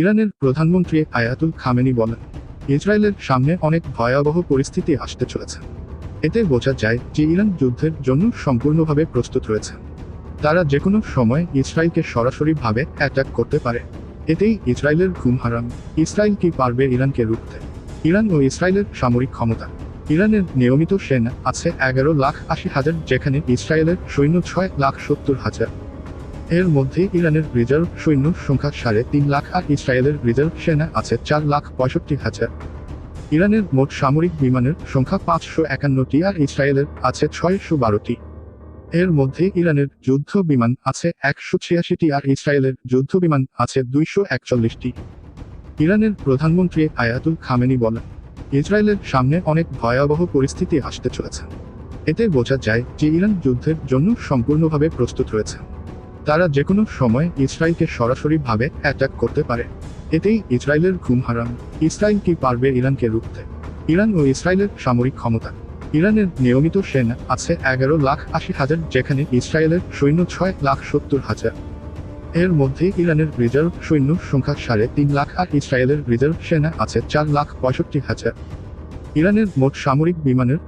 ইরানের প্রধানমন্ত্রী আয়াতুল খামেনি বলেন, ইসরায়েলের সামনে অনেক ভয়াবহ পরিস্থিতি আসতে চলেছে। এতে বোঝা যায় যে ইরান যুদ্ধের জন্য সম্পূর্ণভাবে প্রস্তুত রয়েছে। তারা যে কোনো সময় ইসরায়েলকে সরাসরিভাবে অ্যাটাক করতে পারে। এতেই ইসরায়েলের ঘুম হারাম। ইসরায়েল কি পারবে ইরানকে রুখতে? ইরান ও ইসরায়েলের সামরিক ক্ষমতা। ইরানের নিয়মিত সেনা আছে এগারো লাখ আশি হাজার, যেখানে ইসরায়েলের সৈন্য ছয় লাখ সত্তর হাজার। এর মধ্যে ইরানের রিজার্ভ সৈন্য সংখ্যা সাড়ে তিন লাখ আর ইসরায়েলের রিজার্ভ সেনা আছে চার লাখ পঁয়ষট্টি হাজার। ইরানের মোট সামরিক বিমানের সংখ্যা পাঁচশো একান্নটি আর ইসরায়েলের আছে ছয়শো বারোটি। এর মধ্যে ইরানের যুদ্ধ বিমান আছে একশো ছিয়াশিটি আর ইসরায়েলের যুদ্ধ বিমান আছে দুইশো একচল্লিশটি। ইরানের প্রধানমন্ত্রী আয়াতুল খামেনি বলেন, ইসরায়েলের সামনে অনেক ভয়াবহ পরিস্থিতি আসতে চলেছে। এতে বোঝা যায় যে ইরান যুদ্ধের জন্য সম্পূর্ণভাবে প্রস্তুত রয়েছে। তারা যে কোনো সময় ইসরায়েলকে সরাসরিভাবে অ্যাটাক করতে পারে। এতেই ইসরায়েলের ঘুম হারাম ইসরায়েল কি পারবে ইরানকে রুখতে? ইরান ও ইসরায়েলের সামরিক ক্ষমতা। ইরানের নিয়মিত সেনা আছে এগারো লাখ আশি হাজার, যেখানে ইসরায়েলের সৈন্য ছয় লাখ সত্তর হাজার। এর মধ্যে ইরানের রিজার্ভ সৈন্য সংখ্যা সাড়ে তিন লাখ আর ইসরায়েলের রিজার্ভ সেনা আছে চার লাখ পঁয়ষট্টি হাজার। ইরানের মোট সামরিক বিমানের